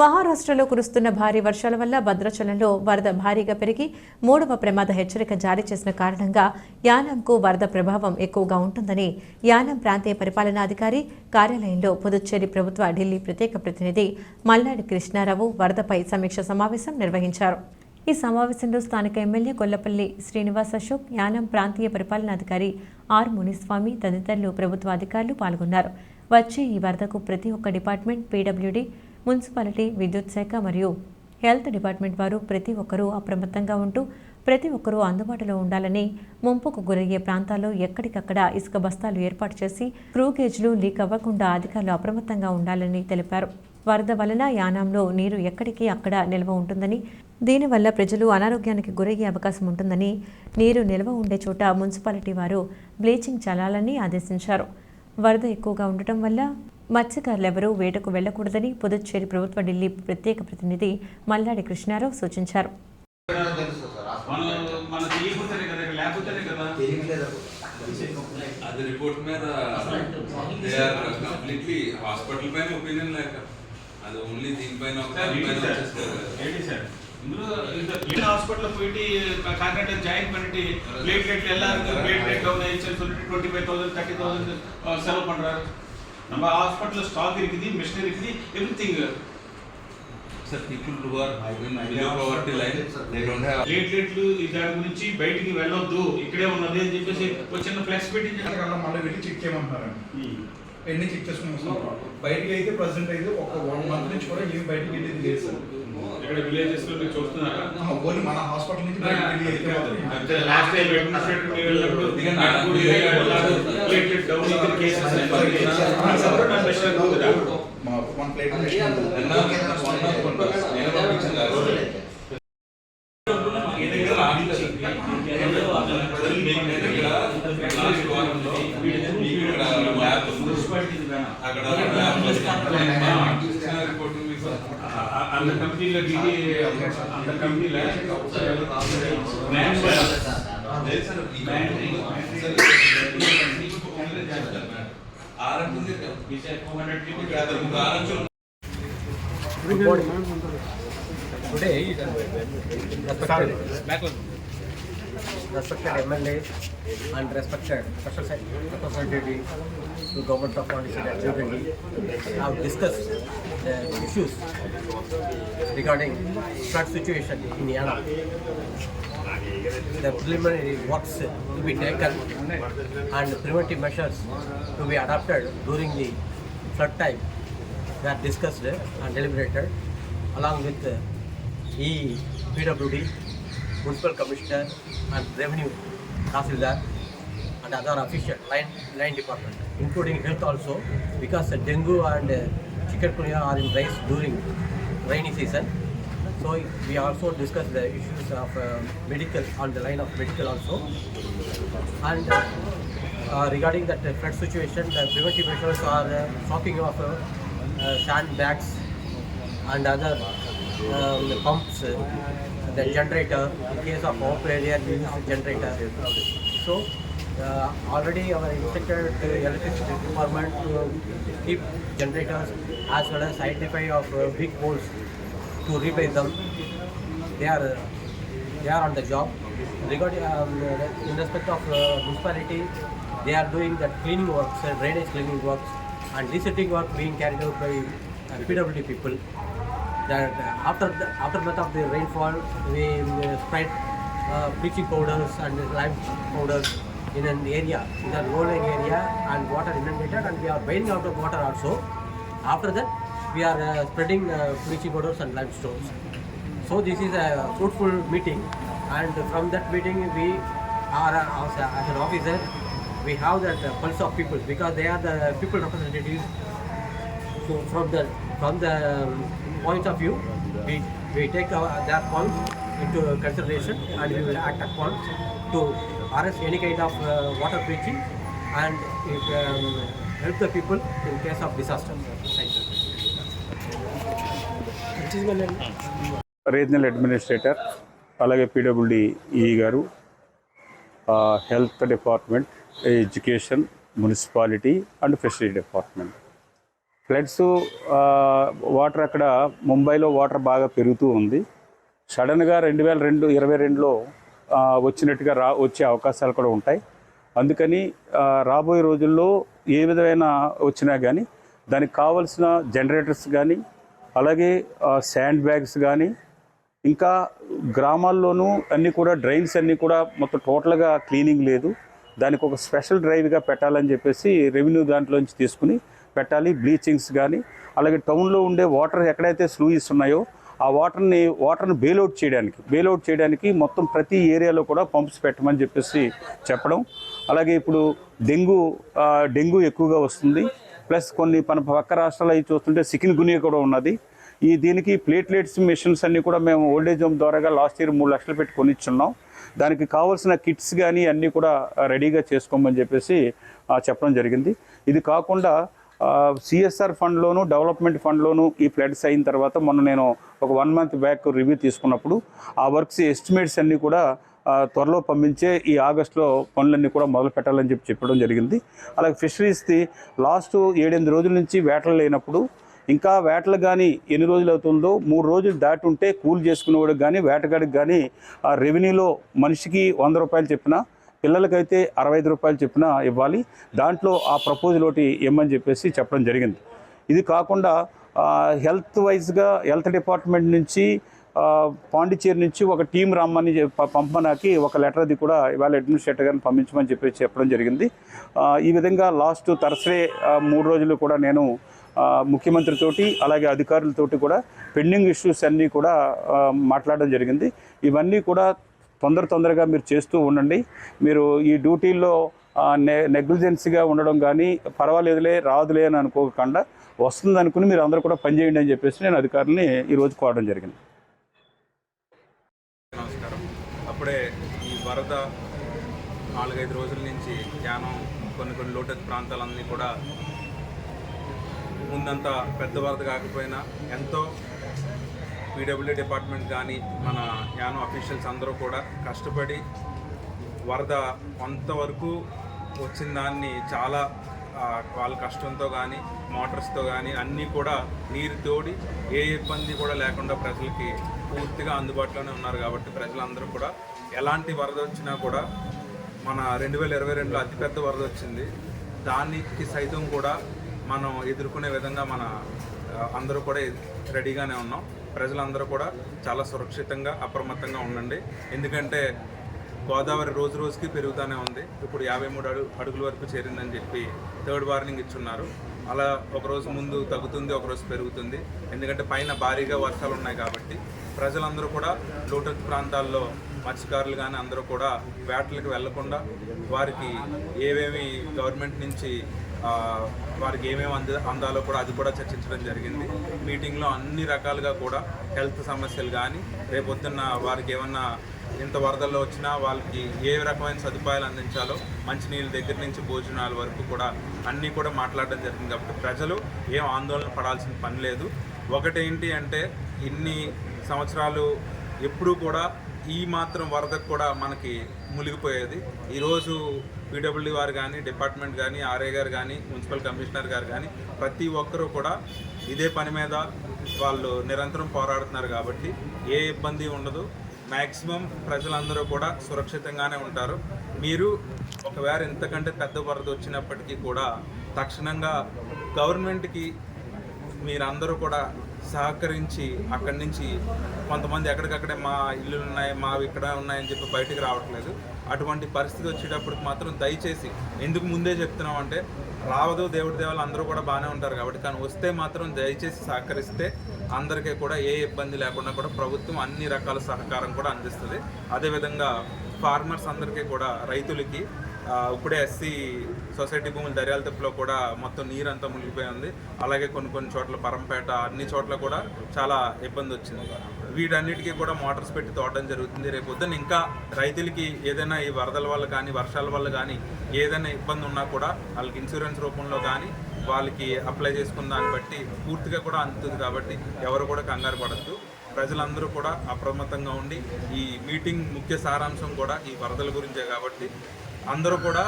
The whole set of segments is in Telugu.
మహారాష్ట్రలో కురుస్తున్న భారీ వర్షాల వల్ల భద్రాచలంలో వరద భారీగా పెరిగి మూడవ ప్రమాద హెచ్చరిక జారీ చేసిన కారణంగా యానంకు వరద ప్రభావం ఎక్కువగా ఉంటుందని యానం ప్రాంతీయ పరిపాలనాధికారి కార్యాలయంలో పుదుచ్చేరి ప్రభుత్వ ఢిల్లీ ప్రత్యేక ప్రతినిధి మల్లాడి కృష్ణారావు వరదపై సమీక్ష సమావేశం నిర్వహించారు. ఈ సమావేశంలో స్థానిక ఎమ్మెల్యే గొల్లపల్లి శ్రీనివాస్ అశోక్ యానం ప్రాంతీయ పరిపాలనాధికారి ఆర్ మునిస్వామి తదితరులు ప్రభుత్వ అధికారులు పాల్గొన్నారు. వచ్చే ఈ వరదకు ప్రతి ఒక్క డిపార్ట్మెంట్ పీడబ్ల్యూడీ మున్సిపాలిటీ విద్యుత్ శాఖ మరియు హెల్త్ డిపార్ట్మెంట్ వారు ప్రతి ఒక్కరూ అప్రమత్తంగా ఉంటూ ప్రతి ఒక్కరూ అందుబాటులో ఉండాలని ముంపుకు గురయ్యే ప్రాంతాల్లో ఎక్కడికక్కడ ఇసుక బస్తాలు ఏర్పాటు చేసి క్రూ గేజ్లు లీక్ అవ్వకుండా అధికారులు అప్రమత్తంగా ఉండాలని తెలిపారు. వరద వలన యానాంలో నీరు ఎక్కడికి అక్కడ నిల్వ ఉంటుందని దీనివల్ల ప్రజలు అనారోగ్యానికి గురయ్యే అవకాశం ఉంటుందని నీరు నిల్వ ఉండే చోట మున్సిపాలిటీ వారు బ్లీచింగ్ చల్లాలని ఆదేశించారు. వరద ఎక్కువగా ఉండటం వల్ల మత్స్యకారులెవరూ వేటకు వెళ్లకూడదని పుదుచ్చేరి ప్రభుత్వ ఢిల్లీ ప్రత్యేక ప్రతినిధి మల్లాడి కృష్ణారావు సూచించారు తెలుసు సార్ మన మన తెలియకపోతేనే కదా ఇక్కడ లేకపోతేనే కదా తెలియలేదు అది రిపోర్ట్ మీద దే ఆర్ కంప్లీట్లీ హాస్పిటల్ పైన ఒపీనియన్ లేక అది ఓన్లీ దీనిపైన ఒక సార్ దానిపైన ఏంటి సార్ వచ్చేస్తారు కదా. ఏంటి సార్ ఇందులో இந்த கிளீன் ஹாஸ்பிட்டல் போயிட்டு கான்ட்ராக்டர் ஜாயின் பண்ணிட்டு பிளேட்லெட் எல்லாருக்கும் பிளேட்லெட் டவுன் ஆயிடுச்சுன்னு சொல்லிட்டு twenty five thousand thirty thousand செலவு பண்றாரு நம்ம ஹாஸ்பிட்டல் ஸ்டாக் இருக்குது மிஷினரி இருக்குது everything sir people who are below poverty line they don't have ప్లేట్లెట్లు దాని గురించి బయటికి వెళ్ళొద్దు ఇక్కడే ఉన్నది అని చెప్పేసి ఒక చిన్న ఫ్లెక్స్ పెట్టి కల్లా మళ్ళీ వెళ్ళి చెక్ చేయమంటున్నారు ఎన్ని చెక్ చేసుకుని వస్తాం బయటికి అయితే ప్రజెంట్ అయితే ఒక వన్ మంత్ నుంచి కూడా ఏమి బయటికి వెళ్ళేది లేదు సార్. ఇక్కడ విలేజెస్లో చూస్తున్నారా? ఓన్లీ మన హాస్పిటల్ నుంచి బయటికి వెళ్ళి అయితే లాస్ట్ టైం అడ్మినిస్ట్రేటర్ మీరు వెళ్ళినప్పుడు ప్లేట్లెట్ డౌన్ ఇద్దరు కేసెస్ మా one plate Today, respected, respected MLAs and respected special Sec- representative to government of Pondicherry and New Delhi have discussed the issues regarding flood situation in Yana. The preliminary works to be taken and preventive measures to be adopted during the flood time were discussed and deliberated along with uh, E PWD, Municipal Commissioner and Revenue Tahsildar and other official line, line department, including health also, because dengue and uh, chikungunya are in rise during rainy season. So we also discussed the issues of uh, medical on the line of medical also. And uh, uh, regarding that uh, flood situation, the preventive measures are uh, of uh, uh, sandbags and other um, pumps, uh, the generator. In case of open area, we use generator. So uh, already our instructed to electricity department to keep generators as well as identify of uh, big poles to replace them. They are they are on the job. Regarding um, in respect of uh, municipality, they are doing that cleaning works, uh, drainage cleaning works, and resetting work being carried out by uh, PWD people. That uh, after the aftermath of the rainfall, we uh, spread uh, bleaching powders and lime powders in an area, in a rolling area, and water inundated, and we are bailing out of water also. After that, we are uh, spreading uh, bleaching powders and limestones. So this is a fruitful meeting, and from that meeting we are uh, as, a- as an officer, we have that uh, pulse of people because they are the people representatives. So from the from the um, point of view, we we take our, points into consideration and we will act upon to arrest any kind of uh, water breaching and if, um, help the people in case of disaster. Regional administrator అలాగే పీడబ్ల్యూడి గారు health department education municipality and facility department. Floods water అక్కడ ముంబైలో వాటర్ బాగా పెరుగుతూ ఉంది. సడన్గా రెండు వేల రెండు ఇరవై రెండులో వచ్చినట్టుగా రా వచ్చే అవకాశాలు కూడా ఉంటాయి. అందుకని రాబోయే రోజుల్లో ఏ విధమైన వచ్చినా కానీ దానికి కావలసిన జనరేటర్స్ కానీ అలాగే శాండ్ బ్యాగ్స్ కానీ ఇంకా గ్రామాల్లోనూ అన్నీ కూడా డ్రైన్స్ అన్నీ కూడా మొత్తం టోటల్గా క్లీనింగ్ లేదు. దానికి ఒక స్పెషల్ డ్రైవ్గా పెట్టాలని చెప్పేసి రెవెన్యూ దాంట్లోంచి తీసుకుని పెట్టాలి. బ్లీచింగ్స్ కానీ అలాగే టౌన్లో ఉండే వాటర్ ఎక్కడైతే స్లూయిస్ ఉన్నాయో ఆ వాటర్ని వాటర్ని బెయిల్అవుట్ చేయడానికి బెయిల్అవుట్ చేయడానికి మొత్తం ప్రతి ఏరియాలో కూడా పంప్స్ పెట్టమని చెప్పేసి చెప్పడం. అలాగే ఇప్పుడు డెంగ్యూ డెంగ్యూ ఎక్కువగా వస్తుంది. ప్లస్ కొన్ని మన పక్క రాష్ట్రాలు అవి చూస్తుంటే సికిన్ గునియా కూడా ఉన్నది. ఈ దీనికి ప్లేట్లెట్స్ మిషన్స్ అన్నీ కూడా మేము ఓల్డేజ్ హోమ్ ద్వారాగా లాస్ట్ ఇయర్ మూడు లక్షలు పెట్టి కొనిచ్చున్నాం. దానికి కావాల్సిన కిట్స్ కానీ అన్నీ కూడా రెడీగా చేసుకోమని చెప్పేసి చెప్పడం జరిగింది. ఇది కాకుండా సిఎస్ఆర్ ఫండ్లోను డెవలప్మెంట్ ఫండ్లోను ఈ ఫ్లడ్స్ అయిన తర్వాత మొన్న నేను ఒక వన్ మంత్ బ్యాక్ రివ్యూ తీసుకున్నప్పుడు ఆ వర్క్స్ ఎస్టిమేట్స్ అన్నీ కూడా త్వరలో పంపించే ఈ ఆగస్టులో పనులన్నీ కూడా మొదలు పెట్టాలని చెప్పి చెప్పడం జరిగింది. అలాగే ఫిషరీస్ది లాస్ట్ ఏడెనిమిది రోజుల నుంచి వేటలు లేనప్పుడు ఇంకా వేటలు కానీ ఎన్ని రోజులు అవుతుందో మూడు రోజులు దాటి ఉంటే కూల్ చేసుకునేవాడికి కానీ వేటగాడికి కానీ ఆ రెవెన్యూలో మనిషికి వంద రూపాయలు చెప్పిన పిల్లలకైతే అరవై ఐదు రూపాయలు చెప్పిన ఇవ్వాలి. దాంట్లో ఆ ప్రపోజల్ ఒకటి ఇమ్మని చెప్పేసి చెప్పడం జరిగింది. ఇది కాకుండా హెల్త్ వైజ్గా హెల్త్ డిపార్ట్మెంట్ నుంచి పాండిచేరి నుంచి ఒక టీం రమ్మని పంపనాకి ఒక లెటర్ అది కూడా ఇవాళ అడ్మినిస్ట్రేటర్ గారిని పంపించమని చెప్పి చెప్పడం జరిగింది. ఈ విధంగా లాస్ట్ తర్స్డే మూడు రోజులు కూడా నేను ముఖ్యమంత్రితోటి అలాగే అధికారులతోటి కూడా పెండింగ్ ఇష్యూస్ అన్నీ కూడా మాట్లాడడం జరిగింది. ఇవన్నీ కూడా తొందర తొందరగా మీరు చేస్తూ ఉండండి. మీరు ఈ డ్యూటీల్లో నె నెగ్లిజెన్సీగా ఉండడం కానీ పర్వాలేదులే రాదులే అని అనుకోకుండా వస్తుంది అనుకుని మీరు అందరూ కూడా పనిచేయండి అని చెప్పేసి నేను అధికారులని ఈరోజు కోరడం జరిగింది. అప్పుడే ఈ వరద నాలుగైదు రోజుల నుంచి యానం కొన్ని కొన్ని లోటస్ ప్రాంతాలన్నీ కూడా ముందంత పెద్ద వరద కాకపోయినా ఎంతో పీడబ్ల్యూ డిపార్ట్మెంట్ కానీ మన యానం అఫీషియల్స్ అందరూ కూడా కష్టపడి వరద కొంతవరకు వచ్చిన దాన్ని చాలా వాళ్ళ కష్టంతో కానీ మోటార్స్తో కానీ అన్నీ కూడా నీరు తోడి ఏ ఇబ్బంది కూడా లేకుండా ప్రజలకి పూర్తిగా అందుబాటులోనే ఉన్నారు కాబట్టి ప్రజలందరూ కూడా ఎలాంటి వరద వచ్చినా కూడా మన రెండు వేల ఇరవై రెండులో అతిపెద్ద వరద వచ్చింది. దానికి సైతం కూడా మనం ఎదుర్కొనే విధంగా మన అందరూ కూడా రెడీగానే ఉన్నాం. ప్రజలందరూ కూడా చాలా సురక్షితంగా అప్రమత్తంగా ఉండండి. ఎందుకంటే గోదావరి రోజు రోజుకి పెరుగుతూనే ఉంది. ఇప్పుడు యాభై మూడు అడుగు అడుగుల వరకు చేరిందని చెప్పి థర్డ్ వార్నింగ్ ఇచ్చున్నారు. అలా ఒక రోజు ముందు తగ్గుతుంది ఒక రోజు పెరుగుతుంది. ఎందుకంటే పైన భారీగా వర్షాలు ఉన్నాయి కాబట్టి ప్రజలందరూ కూడా లోటత్ ప్రాంతాల్లో మత్స్యకారులు కానీ అందరూ కూడా వేటలకు వెళ్ళకుండా వారికి ఏవేమి గవర్నమెంట్ నుంచి వారికి ఏమేమి అంద అందాలో కూడా అది కూడా చర్చించడం జరిగింది. మీటింగ్లో అన్ని రకాలుగా కూడా హెల్త్ సమస్యలు కానీ రేపొద్దున్న వారికి ఏమన్నా ఇంత వరదల్లో వచ్చినా వాళ్ళకి ఏ రకమైన సదుపాయాలు అందించాలో మంచినీళ్ళ దగ్గర నుంచి భోజనాల వరకు కూడా అన్నీ కూడా మాట్లాడడం జరిగింది. కాబట్టి ప్రజలు ఏం ఆందోళన పడాల్సిన పని లేదు. ఒకటేంటి అంటే ఇన్ని సంవత్సరాలు ఎప్పుడూ కూడా ఈ మాత్రం వరదకు కూడా మనకి మునిగిపోయేది. ఈరోజు పీడబ్ల్యూ వారు కానీ డిపార్ట్మెంట్ కానీ ఆర్ఏ గారు కానీ మున్సిపల్ కమిషనర్ గారు కానీ ప్రతి ఒక్కరూ కూడా ఇదే పని మీద వాళ్ళు నిరంతరం పోరాడుతున్నారు కాబట్టి ఏ ఇబ్బంది ఉండదు. మ్యాక్సిమం ప్రజలందరూ కూడా సురక్షితంగానే ఉంటారు. మీరు ఒకవేళ ఇంతకంటే పెద్ద వరద వచ్చినప్పటికీ కూడా తక్షణంగా గవర్నమెంట్కి మీరందరూ కూడా సహకరించి అక్కడి నుంచి కొంతమంది ఎక్కడికక్కడే మా ఇల్లు ఉన్నాయి మావి ఇక్కడ ఉన్నాయని చెప్పి బయటికి రావట్లేదు. అటువంటి పరిస్థితి వచ్చేటప్పటికి మాత్రం దయచేసి ఎందుకు ముందే చెప్తున్నాం అంటే రావదు దేవుడి దేవాలు అందరూ కూడా బాగానే ఉంటారు కాబట్టి కానీ వస్తే మాత్రం దయచేసి సహకరిస్తే అందరికీ కూడా ఏ ఇబ్బంది లేకుండా కూడా ప్రభుత్వం అన్ని రకాల సహకారం కూడా అందిస్తుంది. అదేవిధంగా ఫార్మర్స్ అందరికీ కూడా రైతులకి ఇప్పుడే ఎస్సీ సొసైటీ భూముల దర్యాలతప్పులో కూడా మొత్తం నీరు అంతా మునిగిపోయి ఉంది. అలాగే కొన్ని కొన్ని చోట్ల పరంపేట అన్ని చోట్ల కూడా చాలా ఇబ్బంది వచ్చింది. వీటన్నిటికీ కూడా మోటార్స్ పెట్టి తోడడం జరుగుతుంది. రేపు పొద్దున్న ఇంకా రైతులకి ఏదైనా ఈ వరదల వల్ల కానీ వర్షాల వల్ల కానీ ఏదైనా ఇబ్బంది ఉన్నా కూడా వాళ్ళకి ఇన్సూరెన్స్ రూపంలో కానీ వాళ్ళకి అప్లై చేసుకున్న దాన్ని బట్టి పూర్తిగా కూడా అందుతుంది కాబట్టి ఎవరు కూడా కంగారు పడద్దు. ప్రజలందరూ కూడా అప్రమత్తంగా ఉండి ఈ మీటింగ్ ముఖ్య సారాంశం కూడా ఈ వరదల గురించే కాబట్టి అందరూ కూడా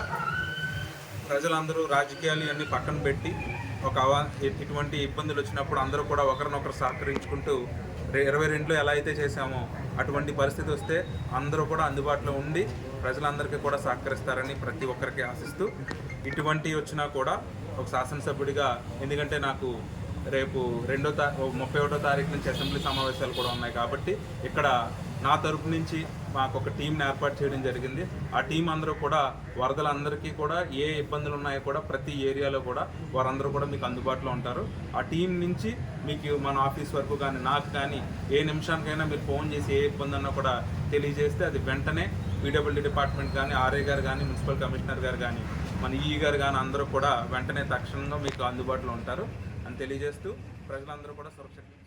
ప్రజలందరూ రాజకీయాలు అన్ని పక్కన పెట్టి ఒక అవా ఇటువంటి ఇబ్బందులు వచ్చినప్పుడు అందరూ కూడా ఒకరినొకరు సహకరించుకుంటూ ఇరవై రెండులో ఎలా అయితే చేశామో అటువంటి పరిస్థితి వస్తే అందరూ కూడా అందుబాటులో ఉండి ప్రజలందరికీ కూడా సహకరిస్తారని ప్రతి ఒక్కరికి ఆశిస్తూ ఇటువంటి వచ్చినా కూడా ఒక శాసనసభ్యుడిగా ఎందుకంటే నాకు రేపు రెండో తా ముప్పై ఒకటో తారీఖు నుంచి అసెంబ్లీ సమావేశాలు కూడా ఉన్నాయి కాబట్టి ఇక్కడ నా తరపు నుంచి మాకు ఒక టీంని ఏర్పాటు చేయడం జరిగింది. ఆ టీం అందరూ కూడా వరదలందరికీ కూడా ఏ ఇబ్బందులు ఉన్నాయో కూడా ప్రతి ఏరియాలో కూడా వారందరూ కూడా మీకు అందుబాటులో ఉంటారు. ఆ టీం నుంచి మీకు మన ఆఫీస్ వరకు కానీ నాకు కానీ ఏ నిమిషానికైనా మీరు ఫోన్ చేసి ఏ ఇబ్బంది అన్నా కూడా తెలియజేస్తే అది వెంటనే పీడబ్ల్యూడీ డిపార్ట్మెంట్ కానీ ఆర్ఏ గారు కానీ మున్సిపల్ కమిషనర్ గారు కానీ మన ఈ గారు కానీ అందరూ కూడా వెంటనే తక్షణంగా మీకు అందుబాటులో ఉంటారు అని తెలియజేస్తూ ప్రజలందరూ కూడా సురక్షితంగా